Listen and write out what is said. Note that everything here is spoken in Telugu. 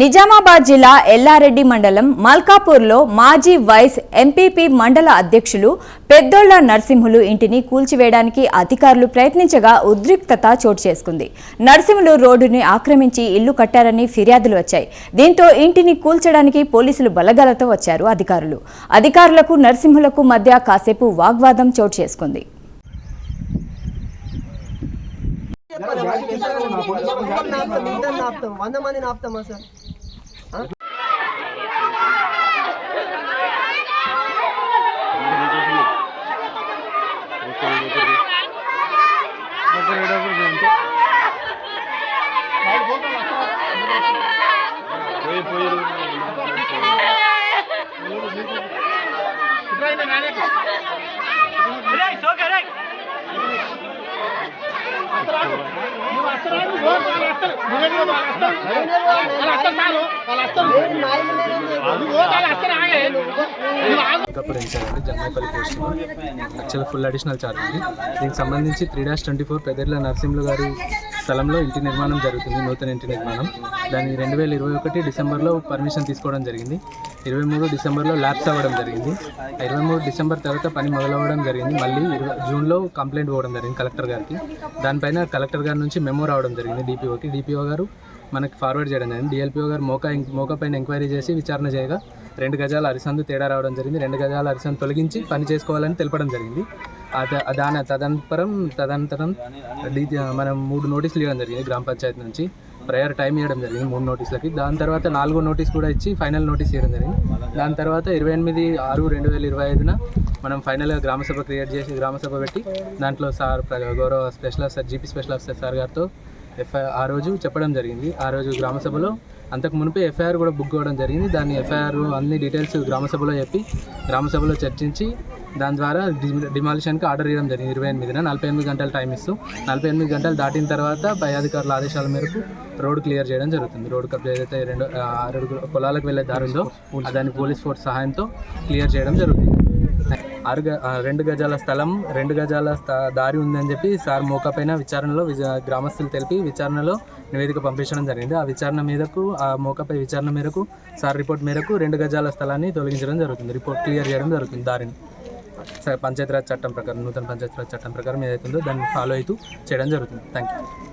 నిజామాబాద్ జిల్లా ఎల్లారెడ్డి మండలం మల్కాపూర్లో మాజీ వైస్ ఎంపీపీ మండల అధ్యక్షులు పెద్దోళ్ళ నరసింహులు ఇంటిని కూల్చివేయడానికి అధికారులు ప్రయత్నించగా ఉద్రిక్తత చోటు చేసుకుంది. నరసింహులు రోడ్డుని ఆక్రమించి ఇల్లు కట్టారని ఫిర్యాదులు వచ్చాయి. దీంతో ఇంటిని కూల్చడానికి పోలీసులు బలగాలతో వచ్చారు అధికారులు. అధికారులకు నరసింహులకు మధ్య కాసేపు వాగ్వాదం చోటు చేసుకుంది. ఇద్దరు ఆపుతాం వంద మందిని ఆపుతామా సార్ కప్పుడు ఇచ్చారండి Jammayipalli actual full additional charge ఉంది. దీనికి సంబంధించి three dash twenty four Pedarla Narasimhulu గారి స్థలంలో ఇంటి నిర్మాణం జరుగుతుంది. నూతన ఇంటి నిర్మాణం. దాన్ని రెండు వేల ఇరవై ఒకటి డిసెంబర్లో పర్మిషన్ తీసుకోవడం జరిగింది. ఇరవై మూడు డిసెంబర్లో ల్యాబ్స్ అవ్వడం జరిగింది. ఇరవై మూడు డిసెంబర్ తర్వాత పని మొదలవ్వడం జరిగింది. మళ్ళీ ఇరవై జూన్లో కంప్లైంట్ పోవడం జరిగింది కలెక్టర్ గారికి. దానిపైన కలెక్టర్ గారి నుంచి మెమో రావడం జరిగింది డిపిఓకి. డిపిఓ గారు మనకి ఫార్వర్డ్ చేయడం జరిగింది. డిఎల్పిఓ గారు మోకా మోకా పైన ఎంక్వైరీ చేసి విచారణ చేయగా రెండు గజాల అరిసందు తేడా రావడం జరిగింది. రెండు గజాల అరిసందు తొలగించి పని చేసుకోవాలని తెలపడం జరిగింది. దాని తదనంతరం తదనంతరం మనం మూడు నోటీసులు ఇవ్వడం జరిగింది గ్రామ పంచాయతీ నుంచి. ప్రయర్ టైం ఇవ్వడం జరిగింది మూడు నోటీసులకి. దాని తర్వాత నాలుగో నోటీస్ కూడా ఇచ్చి ఫైనల్ నోటీస్ ఇవ్వడం జరిగింది. దాని తర్వాత ఇరవై ఎనిమిది ఆరు రెండు వేల ఇరవై ఐదున మనం ఫైనల్గా గ్రామసభ క్రియేట్ చేసి గ్రామసభ పెట్టి దాంట్లో సార్ ప్ర- గౌరవ special officer GP special officer sir గారితో ఎఫ్ఐ ఆ రోజు చెప్పడం జరిగింది. ఆ రోజు గ్రామ సభలో అంతకు మునిపే ఎఫ్ఐఆర్ కూడా బుక్ అవ్వడం జరిగింది. దాన్ని ఎఫ్ఐఆర్ అన్ని డీటెయిల్స్ గ్రామ సభలో చెప్పి గ్రామ సభలో చర్చించి దాని ద్వారా డి- డిమాలిషన్కి ఆర్డర్ ఇవ్వడం జరిగింది. ఇరవై ఎనిమిదిన నలభై ఎనిమిది గంటలు టైం ఇస్తూ నలభై ఎనిమిది గంటలు దాటిన తర్వాత పై అధికారుల ఆదేశాల మేరకు రోడ్ క్లియర్ చేయడం జరుగుతుంది. రోడ్ కప్ ఏదైతే రెండు ఆరు పొలాలకు వెళ్ళే దారుందో దాన్ని పోలీస్ ఫోర్స్ సహాయంతో క్లియర్ చేయడం జరుగుతుంది. ఆరు గ- రెండు గజాల స్థలం రెండు గజాల స్థ- దారి ఉందని చెప్పి సార్ మోకాపైన విచారణలో గ్రామస్తులు తెలిపి విచారణలో నివేదిక పంపించడం జరిగింది. ఆ విచారణ మీదకు ఆ మోకాపై విచారణ మేరకు సార్ రిపోర్ట్ మేరకు రెండు గజాల స్థలాన్ని తొలగించడం జరుగుతుంది. రిపోర్ట్ క్లియర్ చేయడం జరుగుతుంది దారిని. స- పంచాయతీరాజ్ చట్టం ప్రకారం నూతన పంచాయతీరాజ్ చట్టం ప్రకారం ఏదైతుందో దాన్ని ఫాలో అవుతూ చేయడం జరుగుతుంది. Thank you